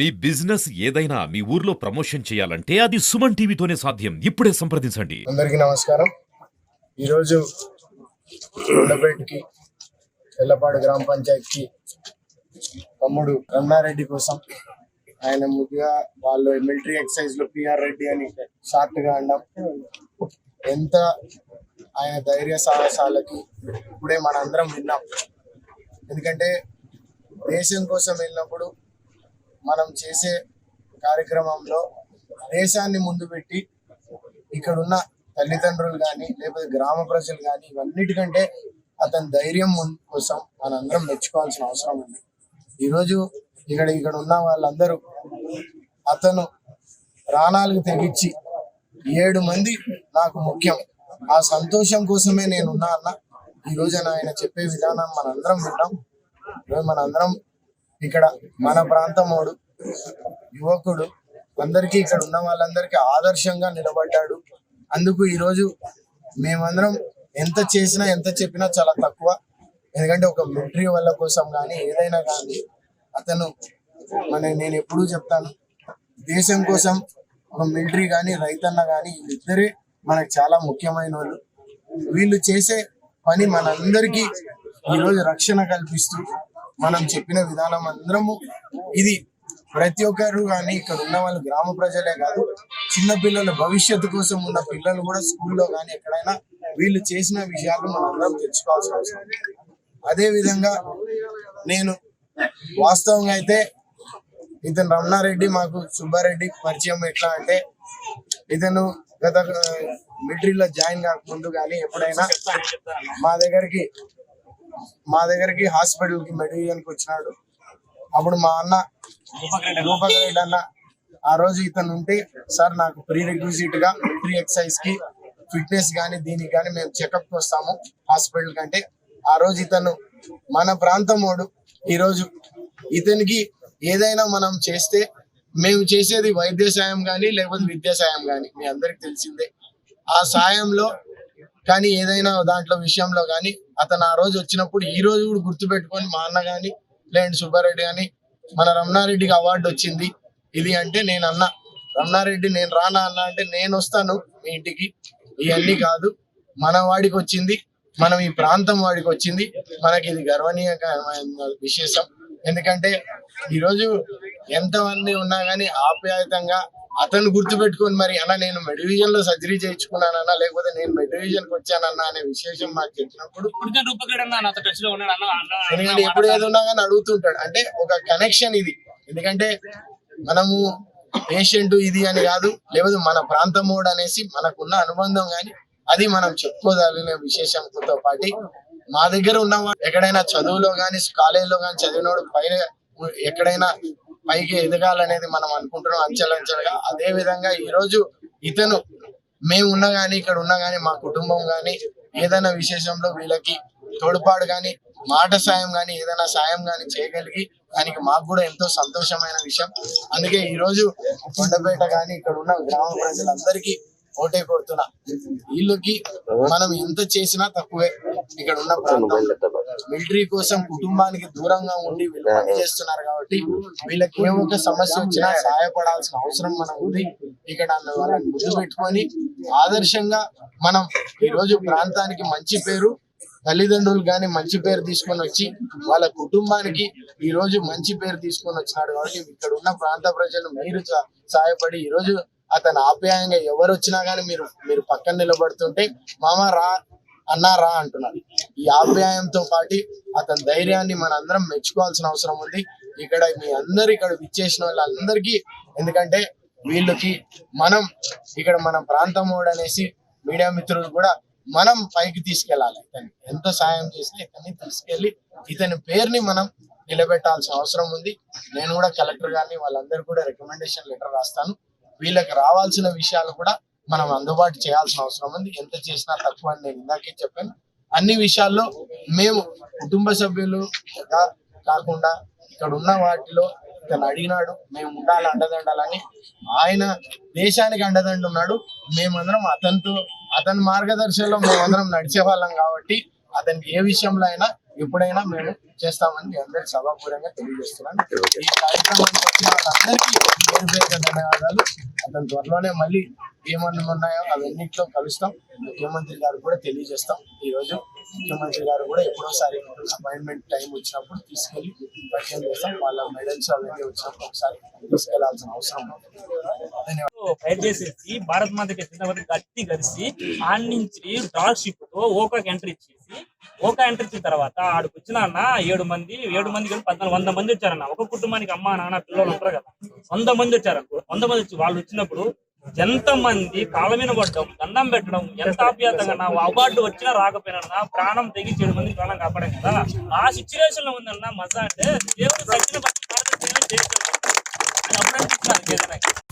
మీ business ఏదైనా మీ ఊర్లో promotion చేయాలంటే అది సుమన్ టీవీతోనే సాధ్యం. ఇప్పుడే సంప్రదించండి. అందరికీ నమస్కారం. ఈరోజు కొండపేటకి తెల్లపాడు గ్రామ పంచాయతీకి తమ్ముడు రమణారెడ్డి కోసం ఆయన ముందుగా వాళ్ళు మిలిటరీ ఎక్సైజ్లో పిఆర్ రెడ్డి అని షార్ట్గా అన్నాం. ఎంత ఆయన ధైర్య సాహసాలకి ఇప్పుడే మనందరం విన్నాం. ఎందుకంటే దేశం కోసం వెళ్ళినప్పుడు మనం చేసే కార్యక్రమంలో దేశాన్ని ముందు పెట్టి ఇక్కడున్న తల్లిదండ్రులు కానీ లేకపోతే గ్రామ ప్రజలు కానీ ఇవన్నిటికంటే అతని ధైర్యం కోసం మనందరం మెచ్చుకోవాల్సిన అవసరం ఉంది. ఈరోజు ఇక్కడ ఇక్కడ ఉన్న వాళ్ళందరూ అతను ప్రాణాలకు తెగించి ఏడు మంది నాకు ముఖ్యం. ఆ సంతోషం కోసమే నేను ఉన్నా అన్న. ఈ రోజున ఆయన చెప్పే విధానం మనందరం విన్నాం. మనందరం ఇక్కడ మన ప్రాంతమోడు యువకుడు అందరికీ ఇక్కడ ఉన్న వాళ్ళందరికీ ఆదర్శంగా నిలబడ్డాడు. అందుకు ఈరోజు మేమందరం ఎంత చేసినా ఎంత చెప్పినా చాలా తక్కువ. ఎందుకంటే ఒక మిలిటరీ వాళ్ళ కోసం కానీ ఏదైనా కానీ అతను మన నేను ఎప్పుడూ చెప్తాను దేశం కోసం ఒక మిలిటరీ కానీ రైతన్న కానీ ఇద్దరే మనకు చాలా ముఖ్యమైన వాళ్ళు వీళ్ళు చేసే పని మనందరికీ ఈరోజు రక్షణ కల్పిస్తూ మనం చెప్పిన విధానం అందరము ఇది ప్రతి ఒక్కరు కానీ ఇక్కడ ఉన్న వాళ్ళు గ్రామ ప్రజలే కాదు చిన్న పిల్లల భవిష్యత్తు కోసం ఉన్న పిల్లలు కూడా స్కూల్లో కానీ ఎక్కడైనా వీళ్ళు చేసిన విషయాలు మనం అందరం తెచ్చుకోవాల్సిన అవసరం అదే విధంగా నేను వాస్తవంగా అయితే ఇతను రమణారెడ్డి మాకు సుబ్బారెడ్డి పరిచయం ఎట్లా అంటే ఇతను గత మిలిటరీలో జాయిన్ కాకముందు కానీ ఎప్పుడైనా మా దగ్గరికి మా దగ్గరికి హాస్పిటల్కి మెడికల్కి వచ్చినాడు. అప్పుడు మా అన్న రూపక్ రెడ్డి అన్న ఆ రోజు ఇతను ఉంటే సార్ నాకు ప్రీ రిక్విజిట్గా ప్రీ ఎక్సైజ్కి ఫిట్నెస్ కానీ దీనికి కానీ మేము చెకప్ వస్తాము హాస్పిటల్ కంటే ఆ రోజు ఇతను మన ప్రాంతం వాడు. ఈరోజు ఇతనికి ఏదైనా మనం చేస్తే మేము చేసేది వైద్య సాయం కానీ లేకపోతే విద్యా సాయం కానీ మీ అందరికి తెలిసిందే. ఆ సాయంలో కానీ ఏదైనా దాంట్లో విషయంలో కానీ అతను ఆ రోజు వచ్చినప్పుడు ఈ రోజు కూడా గుర్తుపెట్టుకొని మా అన్న కానీ లేదంటే సుబ్బారెడ్డి కానీ మన రమణారెడ్డికి అవార్డు వచ్చింది. ఇది అంటే నేను అన్న. రమణారెడ్డి నేను రానా అన్న అంటే నేను వస్తాను మీ ఇంటికి. ఇవన్నీ కాదు. మన వాడికి వచ్చింది. మనం ఈ ప్రాంతం వాడికి వచ్చింది. మనకి ఇది గర్వనీయమైన విశేషం. ఎందుకంటే ఈరోజు ఎంతమంది ఉన్నా కానీ ఆప్యాయతంగా అతను గుర్తుపెట్టుకొని మరి అన్న నేను మెడివిజన్లో సర్జరీ చేయించుకున్నానన్నా లేకపోతే నేను మెడివిజన్కి వచ్చానన్నా అనే విశేషం మాకు చెప్పినప్పుడు ఎందుకంటే ఎప్పుడు ఏది ఉన్నా కానీ అడుగుతుంటాడు. అంటే ఒక కనెక్షన్ ఇది. ఎందుకంటే మనము పేషెంట్ ఇది అని కాదు లేకపోతే మన ప్రాంతమోడు అనేసి మనకున్న అనుబంధం కానీ అది మనం చెప్పుకోదగిన విశేషంతో పాటు. మా దగ్గర ఉన్న ఎక్కడైనా చదువులో కానీ కాలేజీలో కానీ చదివినోడు పైన ఎక్కడైనా పైకి ఎదగాలనేది మనం అనుకుంటున్నాం అంచెలంచెలుగా. అదే విధంగా ఈ రోజు ఇతను మేము ఉన్నా గానీ ఇక్కడ ఉన్నా గానీ మా కుటుంబం గానీ ఏదైనా విశేషంలో వీళ్ళకి తోడ్పాటు గాని మాట సాయం గాని ఏదైనా సాయం గాని చేయగలిగి దానికి మాకు కూడా ఎంతో సంతోషమైన విషయం. అందుకే ఈ రోజు కొండపేట గాని ఇక్కడ ఉన్న గ్రామ ప్రజలందరికీ ఓటే కొడుతున్నా. వీళ్ళకి మనం ఎంత చేసినా తక్కువే. ఇక్కడ ఉన్న ప్రాంతం మిలిటరీ కోసం కుటుంబానికి దూరంగా ఉండి వీళ్ళు పని చేస్తున్నారు కాబట్టి వీళ్ళకి ఏ ఒక్క సమస్య వచ్చినా సహాయపడాల్సిన అవసరం మనం ఉంది. ఇక్కడ వాళ్ళని ముందు పెట్టుకొని ఆదర్శంగా మనం ఈ రోజు ప్రాంతానికి మంచి పేరు తల్లిదండ్రులు కానీ మంచి పేరు తీసుకొని వచ్చి వాళ్ళ కుటుంబానికి ఈ రోజు మంచి పేరు తీసుకొని వచ్చినాడు కాబట్టి ఇక్కడ ఉన్న ప్రాంత ప్రజలు మీరు సహాయపడి ఈ రోజు అతను ఆప్యాయంగా ఎవరు వచ్చినా కానీ మీరు మీరు పక్కన నిలబడుతుంటే మామ రా అన్నా రా అంటున్నారు ఈ ఆప్యాయంతో పాటు అతని ధైర్యాన్ని మన అందరం మెచ్చుకోవాల్సిన అవసరం ఉంది. ఇక్కడ మీ అందరు ఇక్కడ విచ్చేసిన వాళ్ళందరికీ ఎందుకంటే వీళ్ళకి మనం ఇక్కడ మన ప్రాంతం వాడు అనేసి మీడియా మిత్రులు కూడా మనం పైకి తీసుకెళ్ళాలి. ఇతన్ని ఎంతో సాయం చేస్తే ఇతన్ని తీసుకెళ్ళి ఇతని పేరుని మనం నిలబెట్టాల్సిన అవసరం ఉంది. నేను కూడా కలెక్టర్ గారిని వాళ్ళందరూ కూడా రికమెండేషన్ లెటర్ రాస్తాను. వీళ్ళకి రావాల్సిన విషయాలు కూడా మనం అందుబాటు చేయాల్సిన అవసరం ఉంది. ఎంత చేసినా తక్కువ అని నేను ఇందాకే చెప్పాను. అన్ని విషయాల్లో మేము కుటుంబ సభ్యులు కాకుండా ఇక్కడ ఉన్న వాటిలో ఇతను అడిగినాడు మేము ఉండాలి అండదండాలని. ఆయన దేశానికి అండదండ ఉన్నాడు మేమందరం అతనితో అతని మార్గదర్శనంలో మేమందరం నడిచే వాళ్ళం కాబట్టి అతనికి ఏ విషయంలో అయినా ఎప్పుడైనా మేము చేస్తామని మీ అందరికి సభాపూర్వంగా తెలియజేస్తున్నాను ఈ కార్యక్రమానికి వచ్చిన వాళ్ళందరికీ పేరు పేరుగా ధన్యవాదాలు. అతను త్వరలోనే మళ్ళీ ఏమన్నా ఉన్నాయో అవన్నిట్లో కలుస్తాం. ముఖ్యమంత్రి గారు కూడా తెలియజేస్తాం. ఈ రోజు ముఖ్యమంత్రి గారు కూడా ఎప్పుడోసారి అపాయింట్మెంట్ టైం వచ్చినప్పుడు తీసుకెళ్ళి పరిచయం చేస్తాం. వాళ్ళ మెడల్స్ అవన్నీ వచ్చినప్పుడు ఒకసారి తీసుకెళ్ళాల్సిన అవసరం ఫైట్ చేసేసి భారత్ మాతకి చిన్నవరకు గట్టి కలిసి ఆడి నుంచి డాల్ షిప్తో ఓకాకి ఎంట్రీ ఇచ్చేసి ఓకా ఎంటర్ ఇచ్చిన తర్వాత ఆడికి వచ్చిన అన్న ఏడు మంది ఏడు మంది కలిపి పద్నాలుగు వంద మంది వచ్చారన్న. ఒక కుటుంబానికి అమ్మ నాన్న పిల్లలు ఉంటారు కదా. వంద మంది వచ్చారు వంద మంది వచ్చి వాళ్ళు వచ్చినప్పుడు ఎంత మంది కాళ్ళ పడడం దండం పెట్టడం ఎంత ఆప్యాతంగా అవార్డు వచ్చినా రాకపోయినా ప్రాణం తెగించి ఏడు మంది ప్రాణం కాపాడాం కదా. ఆ సిచ్యువేషన్లో ఉందన్న మజా అంటే దేవుడు సచ్చిన అప్పుడు అనిపించింది